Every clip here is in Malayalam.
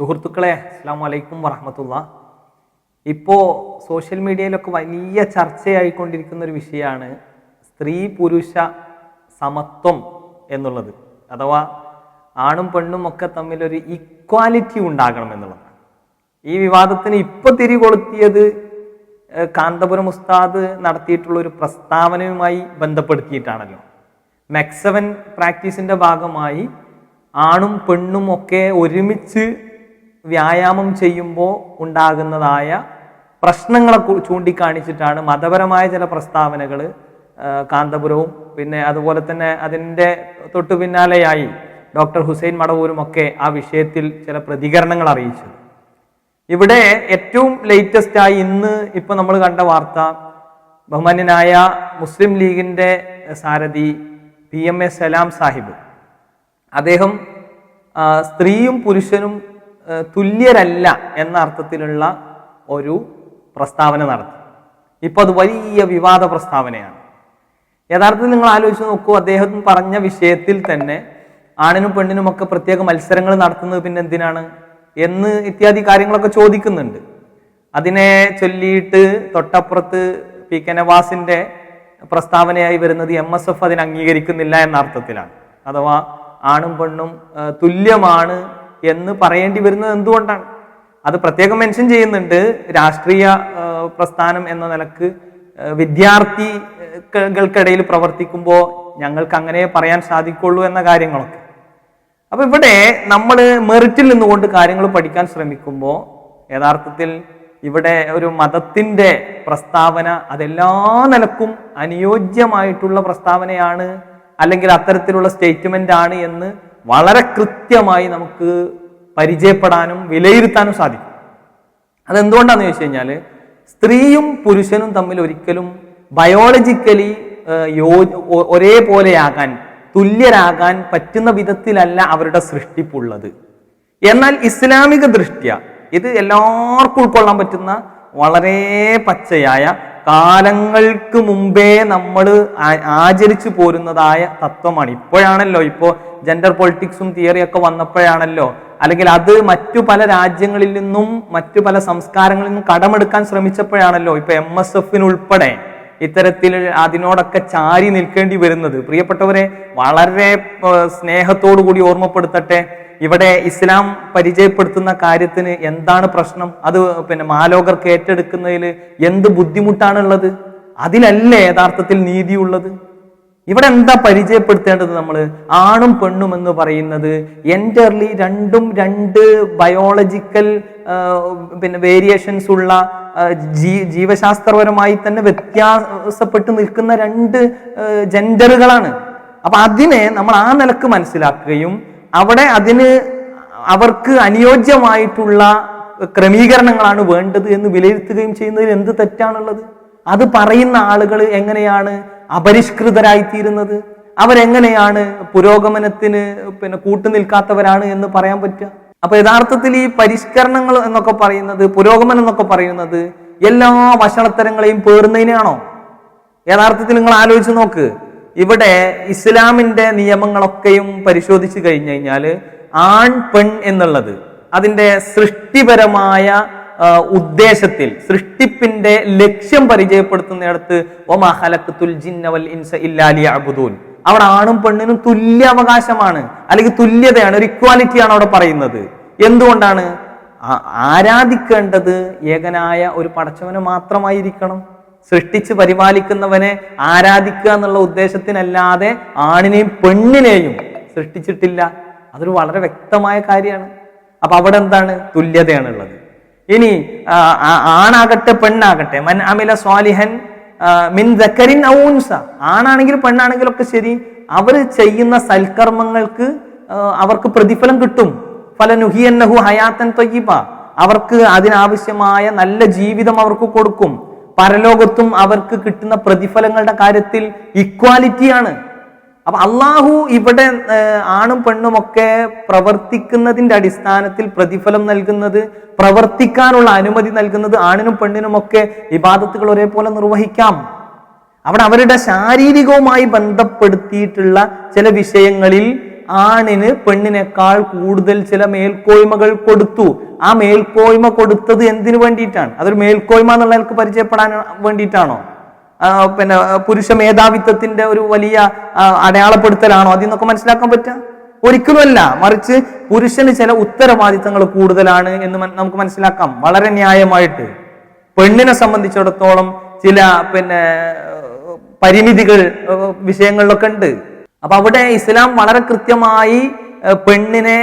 സുഹൃത്തുക്കളെ അസ്സാം വലൈക്കും വറഹമത്തുള്ള. ഇപ്പോൾ സോഷ്യൽ മീഡിയയിലൊക്കെ വലിയ ചർച്ചയായിക്കൊണ്ടിരിക്കുന്ന ഒരു വിഷയമാണ് സ്ത്രീ പുരുഷ സമത്വം എന്നുള്ളത്. അഥവാ ആണും പെണ്ണും ഒക്കെ തമ്മിലൊരു ഇക്വാലിറ്റി ഉണ്ടാകണം എന്നുള്ളത്. ഈ വിവാദത്തിന് ഇപ്പൊ തിരികൊളുത്തിയത് കൊളുത്തിയത് കാന്തപുരം ഉസ്താദ് നടത്തിയിട്ടുള്ള ഒരു പ്രസ്താവനയുമായി ബന്ധപ്പെടുത്തിയിട്ടാണല്ലോ. മെക്സവൻ പ്രാക്ടീസിന്റെ ഭാഗമായി ആണും പെണ്ണും ഒക്കെ ഒരുമിച്ച് വ്യായാമം ചെയ്യുമ്പോൾ ഉണ്ടാകുന്നതായ പ്രശ്നങ്ങളെ ചൂണ്ടിക്കാണിച്ചിട്ടാണ് മതപരമായ ചില പ്രസ്താവനകൾ കാന്തപുരവും പിന്നെ അതുപോലെ തന്നെ അതിന്റെ തൊട്ടു പിന്നാലെയായി ഡോക്ടർ ഹുസൈൻ മടവൂരും ഒക്കെ ആ വിഷയത്തിൽ ചില പ്രതികരണങ്ങൾ അറിയിച്ചു ഇവിടെ ഏറ്റവും ലേറ്റസ്റ്റ് ആയി ഇന്ന് ഇപ്പൊ നമ്മൾ കണ്ട വാർത്ത ബഹുമാന്യനായ മുസ്ലിം ലീഗിന്റെ സാരഥി P M A Salam Sahib. അദ്ദേഹം സ്ത്രീയും പുരുഷനും തുല്യരല്ല എന്ന അർത്ഥത്തിലുള്ള ഒരു പ്രസ്താവന നടത്തി. ഇപ്പൊ അത് വലിയ വിവാദ പ്രസ്താവനയാണ്. യഥാർത്ഥത്തിൽ നിങ്ങൾ ആലോചിച്ച് നോക്കൂ അദ്ദേഹം പറഞ്ഞ വിഷയത്തിൽ തന്നെ ആണിനും പെണ്ണിനും ഒക്കെ പ്രത്യേക മത്സരങ്ങൾ നടത്തുന്നത് പിന്നെ എന്തിനാണ് എന്ന് ഇത്യാദി കാര്യങ്ങളൊക്കെ ചോദിക്കുന്നുണ്ട്. അതിനെ ചൊല്ലിയിട്ട് തൊട്ടപ്പുറത്ത് പി കെ നവാസിന്റെ പ്രസ്താവനയായി വരുന്നത് എം എസ് എഫ് അതിനെ അംഗീകരിക്കുന്നില്ല എന്ന അർത്ഥത്തിലാണ്. അഥവാ ആണും പെണ്ണും തുല്യമാണ് എന്ന് പറയേണ്ടി വരുന്നത് എന്തുകൊണ്ടാണ്? അത് പ്രത്യേകം മെൻഷൻ ചെയ്യുന്നുണ്ട്. രാഷ്ട്രീയ പ്രസ്ഥാനം എന്ന നിലയ്ക്ക് വിദ്യാർത്ഥികൾക്കിടയിൽ പ്രവർത്തിക്കുമ്പോൾ ഞങ്ങൾക്ക് അങ്ങനെ പറയാൻ സാധിക്കുള്ളൂ എന്ന കാര്യങ്ങളൊക്കെ. അപ്പൊ ഇവിടെ നമ്മൾ മെറിറ്റിൽ നിന്നുകൊണ്ട് കാര്യങ്ങൾ പഠിക്കാൻ ശ്രമിക്കുമ്പോൾ യഥാർത്ഥത്തിൽ ഇവിടെ ഒരു മതത്തിന്റെ പ്രസ്താവന അതെല്ലാ നിലക്കും അനുയോജ്യമായിട്ടുള്ള പ്രസ്താവനയാണ് അല്ലെങ്കിൽ അത്തരത്തിലുള്ള സ്റ്റേറ്റ്മെന്റ് ആണ് എന്ന് വളരെ കൃത്യമായി നമുക്ക് പരിചയപ്പെടാനും വിലയിരുത്താനും സാധിക്കും. അതെന്തുകൊണ്ടാന്ന് ചോദിച്ചു കഴിഞ്ഞാൽ സ്ത്രീയും പുരുഷനും തമ്മിൽ ഒരിക്കലും ബയോളജിക്കലി യോ ഒരേപോലെയാകാൻ തുല്യരാകാൻ പറ്റുന്ന വിധത്തിലല്ല അവരുടെ സൃഷ്ടിപ്പുള്ളത്. എന്നാൽ ഇസ്ലാമിക ദൃഷ്ട്യ ഇത് എല്ലാവർക്കും ഉൾക്കൊള്ളാൻ പറ്റുന്ന വളരെ പച്ചയായ കാലങ്ങൾക്ക് മുമ്പേ നമ്മൾ ആചരിച്ചു പോരുന്നതായ തത്വമാണ്. ഇപ്പോഴാണല്ലോ ഇപ്പോ ജെൻഡർ പൊളിറ്റിക്സും തിയറിയൊക്കെ വന്നപ്പോഴാണല്ലോ. അല്ലെങ്കിൽ അത് മറ്റു പല രാജ്യങ്ങളിൽ നിന്നും മറ്റു പല സംസ്കാരങ്ങളിൽ നിന്നും കടമെടുക്കാൻ ശ്രമിച്ചപ്പോഴാണല്ലോ ഇപ്പൊ എം എസ് എഫിനുൾപ്പെടെ ഇത്തരത്തിൽ അതിനോടൊക്കെ ചാരി നിൽക്കേണ്ടി വരുന്നത്. പ്രിയപ്പെട്ടവരെ വളരെ സ്നേഹത്തോടു കൂടി ഓർമ്മപ്പെടുത്തട്ടെ. ഇവിടെ ഇസ്ലാം പരിചയപ്പെടുത്തുന്ന കാര്യത്തിന് എന്താണ് പ്രശ്നം? അത് പിന്നെ മാലോകർക്ക് ഏറ്റെടുക്കുന്നതിൽ എന്ത് ബുദ്ധിമുട്ടാണുള്ളത്? അതിലല്ലേ യഥാർത്ഥത്തിൽ നീതിയുള്ളത്? ഇവിടെ എന്താ പരിചയപ്പെടുത്തേണ്ടത് നമ്മൾ ആണും പെണ്ണും എന്ന് പറയുന്നത് എന്റർലി രണ്ടും രണ്ട് ബയോളജിക്കൽ പിന്നെ വേരിയേഷൻസ് ഉള്ള ജീ ജീവശാസ്ത്രപരമായി തന്നെ വ്യത്യാസപ്പെട്ട് നിൽക്കുന്ന രണ്ട് ജെൻഡറുകളാണ് അപ്പൊ അതിനെ നമ്മൾ ആ നിലയ്ക്ക് മനസ്സിലാക്കുകയും അവിടെ അതിന് അവർക്ക് അനുയോജ്യമായിട്ടുള്ള ക്രമീകരണങ്ങളാണ് വേണ്ടത് എന്ന് വിലയിരുത്തുകയും ചെയ്യുന്നതിൽ എന്ത് തെറ്റാണുള്ളത്? അത് പറയുന്ന ആളുകൾ എങ്ങനെയാണ് അപരിഷ്കൃതരായി തീരുന്നത് അവരെങ്ങനെയാണ് പുരോഗമനത്തിന് പിന്നെ കൂട്ടുനിൽക്കാത്തവരാണ് എന്ന് പറയാൻ പറ്റുക? അപ്പൊ യഥാർത്ഥത്തിൽ ഈ പരിഷ്കരണങ്ങൾ എന്നൊക്കെ പറയുന്നത് പുരോഗമനം എന്നൊക്കെ പറയുന്നത് എല്ലാ വഷളത്തരങ്ങളെയും പേറുന്നതിനാണോ? യഥാർത്ഥത്തിൽ നിങ്ങൾ ആലോചിച്ച് നോക്ക്. ഇവിടെ ഇസ്ലാമിന്റെ നിയമങ്ങളൊക്കെയും പരിശോധിച്ചു കഴിഞ്ഞു കഴിഞ്ഞാൽ ആൺ പെൺ എന്നുള്ളത് അതിന്റെ സൃഷ്ടിപരമായ ഉദ്ദേശത്തിൽ സൃഷ്ടിപ്പിന്റെ ലക്ഷ്യം പരിചയപ്പെടുത്തുന്നിടത്ത് ഒമാഹലക്കുൽ ജിന്നവൽ ജിന്ന വൽ ഇൻസ ഇല്ലാ അബുദൂൻ അവിടെ ആണും പെണ്ണിനും തുല്യ അവകാശമാണ് അല്ലെങ്കിൽ തുല്യതയാണ് ഒരു ഇക്വാലിറ്റിയാണ് അവിടെ പറയുന്നത്. എന്തുകൊണ്ടാണ്? ആരാധിക്കേണ്ടത് ഏകനായ ഒരു പടച്ചവന് മാത്രമായിരിക്കണം. സൃഷ്ടിച്ച് പരിപാലിക്കുന്നവനെ ആരാധിക്കുക എന്നുള്ള ഉദ്ദേശത്തിനല്ലാതെ ആണിനെയും പെണ്ണിനെയും സൃഷ്ടിച്ചിട്ടില്ല. അതൊരു വളരെ വ്യക്തമായ കാര്യമാണ്. അപ്പൊ അവിടെ എന്താണ് തുല്യതയാണുള്ളത്. ഇനി ആണാകട്ടെ പെണ്ണാകട്ടെ മൻ അമില സ്വാലിഹൻ മിൻ ദക്കരിൻ ഔൻസ ആണാണെങ്കിലും പെണ്ണാണെങ്കിലും ഒക്കെ ശരി അവർ ചെയ്യുന്ന സൽക്കർമ്മങ്ങൾക്ക് അവർക്ക് പ്രതിഫലം കിട്ടും. ഫലനുഹിയന്നഹു ഹയാത്തൻ തൊയ്യിബ. അവർക്ക് അതിനാവശ്യമായ നല്ല ജീവിതം അവർക്ക് കൊടുക്കും. പരലോകത്തും അവർക്ക് കിട്ടുന്ന പ്രതിഫലങ്ങളുടെ കാര്യത്തിൽ ഇക്വാലിറ്റിയാണ് അപ്പൊ അള്ളാഹു ഇവിടെ ആണും പെണ്ണും ഒക്കെ പ്രവർത്തിക്കുന്നതിന്റെ അടിസ്ഥാനത്തിൽ പ്രതിഫലം നൽകുന്നത് പ്രവർത്തിക്കാനുള്ള അനുമതി നൽകുന്നത് ആണിനും പെണ്ണിനും ഒക്കെ വിവാദത്തുകൾ ഒരേപോലെ നിർവഹിക്കാം. അവിടെ അവരുടെ ശാരീരികവുമായി ബന്ധപ്പെടുത്തിയിട്ടുള്ള ചില വിഷയങ്ങളിൽ ആണിന് പെണ്ണിനേക്കാൾ കൂടുതൽ ചില മേൽക്കോയ്മകൾ കൊടുത്തു. ആ മേൽക്കോയ്മ കൊടുത്തത് എന്തിനു വേണ്ടിയിട്ടാണ്? അതൊരു മേൽക്കോയ്മ എന്നുള്ള എനിക്ക് പരിചയപ്പെടാൻ വേണ്ടിയിട്ടാണോ? പിന്നെ പുരുഷ മേധാവിത്വത്തിന്റെ ഒരു വലിയ അടയാളപ്പെടുത്തലാണോ? അതിൽ നിന്നൊക്കെ മനസ്സിലാക്കാൻ പറ്റുക? ഒരിക്കലുമല്ല. മറിച്ച് പുരുഷന് ചില ഉത്തരവാദിത്തങ്ങൾ കൂടുതലാണ് എന്ന് നമുക്ക് മനസ്സിലാക്കാം. വളരെ ന്യായമായിട്ട്. പെണ്ണിനെ സംബന്ധിച്ചിടത്തോളം ചില പിന്നെ പരിമിതികൾ വിഷയങ്ങളിലൊക്കെ ഉണ്ട്. അപ്പൊ അവിടെ ഇസ്ലാം വളരെ കൃത്യമായി പെണ്ണിനെ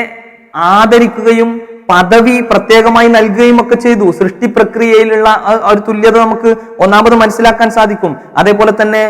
ആദരിക്കുകയും പദവി പ്രത്യേകമായി നൽകുകയും ഒക്കെ ചെയ്തു. സൃഷ്ടി പ്രക്രിയയിലുള്ള ഒരു തുല്യത നമുക്ക് ഒന്നാമത് മനസ്സിലാക്കാൻ സാധിക്കും. അതേപോലെ തന്നെ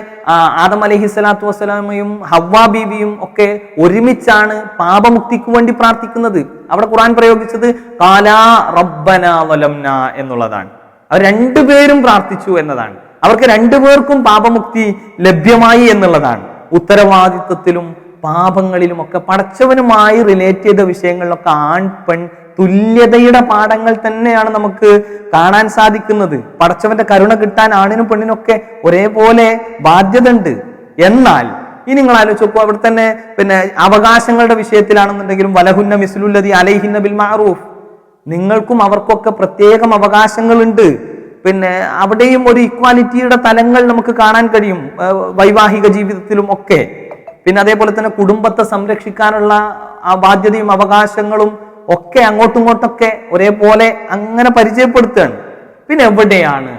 ആദം അലഹി സ്വലാത്തു വസ്സലാമയും ഹവ്വാ ബീവിയും ഒക്കെ ഒരുമിച്ചാണ് പാപമുക്തിക്ക് വേണ്ടി പ്രാർത്ഥിക്കുന്നത്. അവിടെ ഖുറാൻ പ്രയോഗിച്ചത് കാലാ റബ്ബന വലംന എന്നുള്ളതാണ്. അവർ രണ്ടുപേരും പ്രാർത്ഥിച്ചു എന്നതാണ്. അവർക്ക് രണ്ടുപേർക്കും പാപമുക്തി ലഭ്യമായി എന്നുള്ളതാണ്. ഉത്തരവാദിത്വത്തിലും പാപങ്ങളിലും ഒക്കെ പടച്ചവനുമായി റിലേറ്റ് ചെയ്ത വിഷയങ്ങളിലൊക്കെ ആൺ പെൺ തുല്യതയുടെ പാഠങ്ങൾ തന്നെയാണ് നമുക്ക് കാണാൻ സാധിക്കുന്നത്. പടച്ചവന്റെ കരുണ കിട്ടാൻ ആണിനും പെണ്ണിനൊക്കെ ഒരേപോലെ ബാധ്യത ഉണ്ട് എന്നാൽ ഇനി നിങ്ങൾ ആലോചിച്ച് നോക്കൂ അവിടെ തന്നെ പിന്നെ അവകാശങ്ങളുടെ വിഷയത്തിലാണെന്നുണ്ടെങ്കിലും വലഹുന്ന മിസ്ലുല്ലതി അലൈഹിന്ന ബിൽ മാറൂഫ്. നിങ്ങൾക്കും അവർക്കൊക്കെ പ്രത്യേകം അവകാശങ്ങളുണ്ട്. പിന്നെ അവിടെയും ഒരു ഇക്വാലിറ്റിയുടെ തലങ്ങൾ നമുക്ക് കാണാൻ കഴിയും വൈവാഹിക ജീവിതത്തിലും ഒക്കെ. പിന്നെ അതേപോലെ തന്നെ കുടുംബത്തെ സംരക്ഷിക്കാനുള്ള ആ ബാധ്യതയും അവകാശങ്ങളും ഒക്കെ അങ്ങോട്ടും ഇങ്ങോട്ടൊക്കെ ഒരേപോലെ അങ്ങനെ പരിചയപ്പെടുത്തുകയാണ്. പിന്നെ എവിടെയാണ്?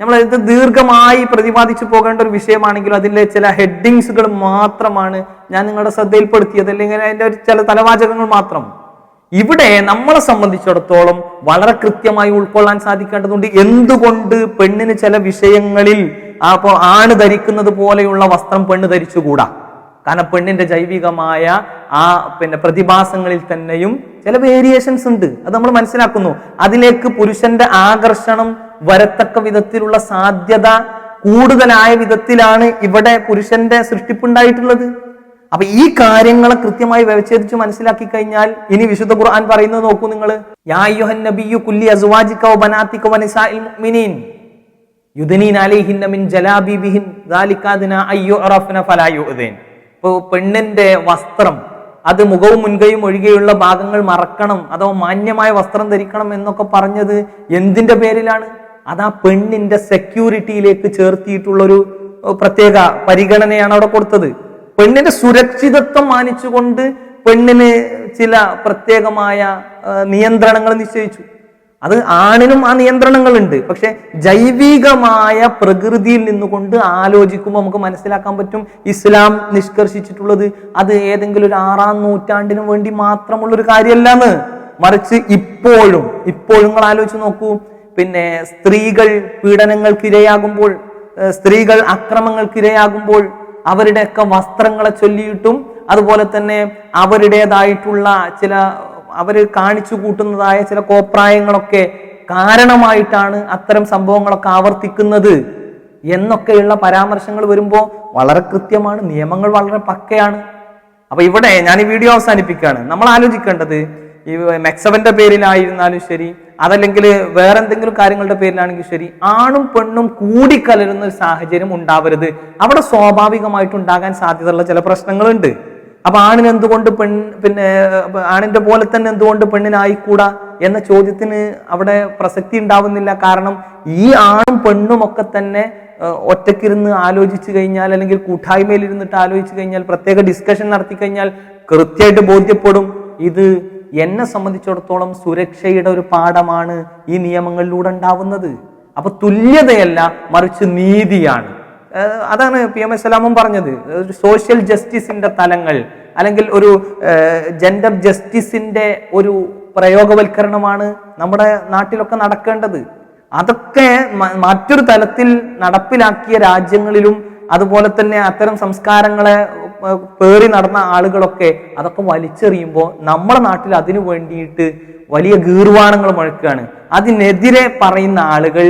നമ്മൾ ഇത് ദീർഘമായി പ്രതിപാദിച്ചു പോകേണ്ട ഒരു വിഷയമാണെങ്കിലും അതിലെ ചില ഹെഡിങ്സുകൾ മാത്രമാണ് ഞാൻ നിങ്ങളുടെ ശ്രദ്ധയിൽപ്പെടുത്തിയത്. അല്ലെങ്കിൽ അതിന്റെ ഒരു ചില തലവാചകങ്ങൾ മാത്രം. ഇവിടെ നമ്മളെ സംബന്ധിച്ചിടത്തോളം വളരെ കൃത്യമായി ഉൾക്കൊള്ളാൻ സാധിക്കേണ്ടതുണ്ട്. എന്തുകൊണ്ട് പെണ്ണിന് ചില വിഷയങ്ങളിൽ അപ്പോൾ ആണ് ധരിക്കുന്നത് പോലെയുള്ള വസ്ത്രം പെണ്ണ് ധരിച്ചുകൂടാ? കാരണം പെണ്ണിന്റെ ജൈവികമായ ആ പിന്നെ പ്രതിഭാസങ്ങളിൽ തന്നെയും ചില വേരിയേഷൻസ് ഉണ്ട്. അത് നമ്മൾ മനസ്സിലാക്കുന്നു. അതിലേക്ക് പുരുഷന്റെ ആകർഷണം വരത്തക്ക വിധത്തിലുള്ള സാധ്യത കൂടുതലായ വിധത്തിലാണ് ഇവിടെ പുരുഷന്റെ സൃഷ്ടിപ്പുണ്ടായിട്ടുള്ളത്. അപ്പൊ ഈ കാര്യങ്ങളെ കൃത്യമായി വ്യവച്ഛേദിച്ച് മനസ്സിലാക്കി കഴിഞ്ഞാൽ ഇനി വിശുദ്ധ ഖുർആൻ പറയുന്നത് നോക്കൂ നിങ്ങൾ യാ അയ്യുഹൻ നബിയ്യു കുല്ലി മുഅ്മിനീൻ. യുദ്നീൻ അലൈഹിന്ന മിൻ ഇപ്പോൾ പെണ്ണിന്റെ വസ്ത്രം അത് മുഖവും മുൻകൈയും ഒഴികെയുള്ള ഭാഗങ്ങൾ മറക്കണം അതോ മാന്യമായ വസ്ത്രം ധരിക്കണം എന്നൊക്കെ പറഞ്ഞത് എന്തിന്റെ പേരിലാണ്? അത് ആ പെണ്ണിന്റെ സെക്യൂരിറ്റിയിലേക്ക് ചേർത്തിയിട്ടുള്ള ഒരു ഏഹ്, പ്രത്യേക പരിഗണനയാണ് അവിടെ കൊടുത്തത്. പെണ്ണിന്റെ സുരക്ഷിതത്വം മാനിച്ചുകൊണ്ട് പെണ്ണിന് ചില പ്രത്യേകമായ നിയന്ത്രണങ്ങൾ നിശ്ചയിച്ചു. അത് ആണിനും ആ നിയന്ത്രണങ്ങളുണ്ട്. പക്ഷെ ജൈവികമായ പ്രകൃതിയിൽ നിന്നുകൊണ്ട് ആലോചിക്കുമ്പോൾ നമുക്ക് മനസ്സിലാക്കാൻ പറ്റും ഇസ്ലാം നിഷ്കർഷിച്ചിട്ടുള്ളത് അത് ഏതെങ്കിലും ഒരു ആറാം നൂറ്റാണ്ടിന് വേണ്ടി മാത്രമുള്ള ഒരു കാര്യമല്ലെന്ന്. മറിച്ച് ഇപ്പോഴും ഇപ്പോഴും നിങ്ങൾ ആലോചിച്ച് നോക്കൂ. പിന്നെ സ്ത്രീകൾ പീഡനങ്ങൾക്ക് ഇരയാകുമ്പോൾ സ്ത്രീകൾ അക്രമങ്ങൾക്ക് ഇരയാകുമ്പോൾ അവരുടെയൊക്കെ വസ്ത്രങ്ങളെ ചൊല്ലിയിട്ടും അതുപോലെ തന്നെ അവരുടേതായിട്ടുള്ള ചില അവർ കാണിച്ചു കൂട്ടുന്നതായ ചില കോപ്രായങ്ങളൊക്കെ കാരണമായിട്ടാണ് അത്തരം സംഭവങ്ങളൊക്കെ ആവർത്തിക്കുന്നത്. എന്നൊക്കെയുള്ള പരാമർശങ്ങൾ വരുമ്പോൾ വളരെ കൃത്യമാണ് നിയമങ്ങൾ വളരെ പക്കയാണ്. അപ്പൊ ഇവിടെ ഞാൻ ഈ വീഡിയോ അവസാനിപ്പിക്കുകയാണ്. നമ്മൾ ആലോചിക്കേണ്ടത് ഈ മെക്സവന്റെ പേരിലായിരുന്നാലും ശരി അതല്ലെങ്കിൽ വേറെ എന്തെങ്കിലും കാര്യങ്ങളുടെ പേരിലാണെങ്കിൽ ശരി ആണും പെണ്ണും കൂടിക്കലരുന്ന ഒരു സാഹചര്യം ഉണ്ടാവരുത്. അവിടെ സ്വാഭാവികമായിട്ട് ഉണ്ടാകാൻ സാധ്യതയുള്ള ചില പ്രശ്നങ്ങളുണ്ട്. അപ്പൊ ആണിന് എന്തുകൊണ്ട് പെൺ പിന്നെ ആണിന്റെ പോലെ തന്നെ എന്തുകൊണ്ട് പെണ്ണിനായിക്കൂടാ എന്ന ചോദ്യത്തിന് അവിടെ പ്രസക്തി ഉണ്ടാവുന്നില്ല. കാരണം ഈ ആണും പെണ്ണും ഒക്കെ തന്നെ ഒറ്റക്കിരുന്ന് ആലോചിച്ചു കഴിഞ്ഞാൽ അല്ലെങ്കിൽ കൂട്ടായ്മയിൽ ഇരുന്നിട്ട് ആലോചിച്ചു കഴിഞ്ഞാൽ പ്രത്യേക ഡിസ്കഷൻ നടത്തി കഴിഞ്ഞാൽ കൃത്യമായിട്ട് ബോധ്യപ്പെടും. ഇത് എന്നെ സംബന്ധിച്ചിടത്തോളം സുരക്ഷയുടെ ഒരു പാഠമാണ് ഈ നിയമങ്ങളിലൂടെ ഉണ്ടാവുന്നത്. അപ്പൊ തുല്യതയല്ല മറിച്ച് നീതിയാണ്. അതാണ് പി എം എസ്ലാമും പറഞ്ഞത്. ഒരു സോഷ്യൽ ജസ്റ്റിസിന്റെ തലങ്ങൾ അല്ലെങ്കിൽ ഒരു ജെൻഡർ ജസ്റ്റിസിന്റെ ഒരു പ്രയോഗവൽക്കരണമാണ് നമ്മുടെ നാട്ടിലൊക്കെ നടക്കേണ്ടത്. അതൊക്കെ മറ്റൊരു തലത്തിൽ നടപ്പിലാക്കിയ രാജ്യങ്ങളിലും അതുപോലെ തന്നെ അത്തരം സംസ്കാരങ്ങളെ പേറി നടന്ന ആളുകളൊക്കെ അതൊക്കെ വലിച്ചെറിയുമ്പോൾ നമ്മുടെ നാട്ടിൽ അതിനു വേണ്ടിയിട്ട് വലിയ ഗീർവാണങ്ങൾ മുഴക്കുകയാണ്. അതിനെതിരെ പറയുന്ന ആളുകൾ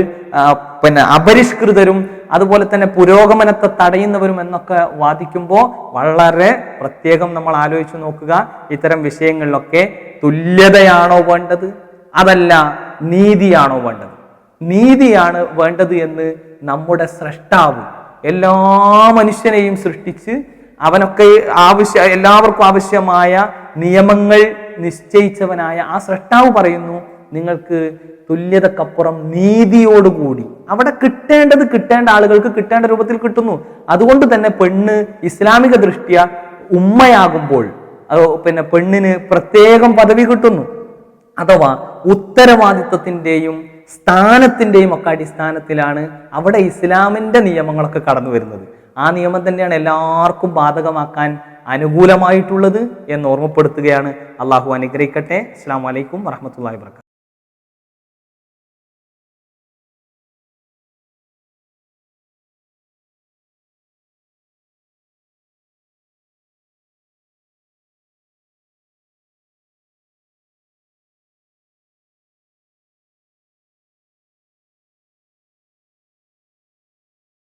പിന്നെ അപരിഷ്കൃതരും അതുപോലെ തന്നെ പുരോഗമനത്തെ തടയുന്നവരും എന്നൊക്കെ വാദിക്കുമ്പോൾ വളരെ പ്രത്യേകം നമ്മൾ ആലോചിച്ച് നോക്കുക ഇത്തരം വിഷയങ്ങളിലൊക്കെ തുല്യതയാണോ വേണ്ടത്? അതല്ല നീതിയാണോ വേണ്ടത്? നീതിയാണ് വേണ്ടത് എന്ന് നമ്മുടെ സൃഷ്ടാവ് എല്ലാ മനുഷ്യനെയും സൃഷ്ടിച്ച് അവനൊക്കെ ആവശ്യ എല്ലാവർക്കും ആവശ്യമായ നിയമങ്ങൾ നിശ്ചയിച്ചവനായ ആ സൃഷ്ടാവ് പറയുന്നു നിങ്ങൾക്ക് തുല്യതക്കപ്പുറം നീതിയോടുകൂടി. അവിടെ കിട്ടേണ്ടത് കിട്ടേണ്ട ആളുകൾക്ക് കിട്ടേണ്ട രൂപത്തിൽ കിട്ടുന്നു. അതുകൊണ്ട് തന്നെ പെണ്ണ് ഇസ്ലാമിക ദൃഷ്ടിയ ഉമ്മയാകുമ്പോൾ പിന്നെ പെണ്ണിന് പ്രത്യേകം പദവി കിട്ടുന്നു. അഥവാ ഉത്തരവാദിത്വത്തിന്റെയും സ്ഥാനത്തിന്റെയും ഒക്കെ അടിസ്ഥാനത്തിലാണ് അവിടെ ഇസ്ലാമിന്റെ നിയമങ്ങളൊക്കെ കടന്നു വരുന്നത്. ആ നിയമം തന്നെയാണ് എല്ലാവർക്കും ബാധകമാക്കാൻ അനുകൂലമായിട്ടുള്ളത് എന്ന് ഓർമ്മപ്പെടുത്തുകയാണ്. അള്ളാഹു അനുഗ്രഹിക്കട്ടെ. അസ്സാം വലൈക്കും വറഹമത്തല്ലാ വാബർക്കാത്തു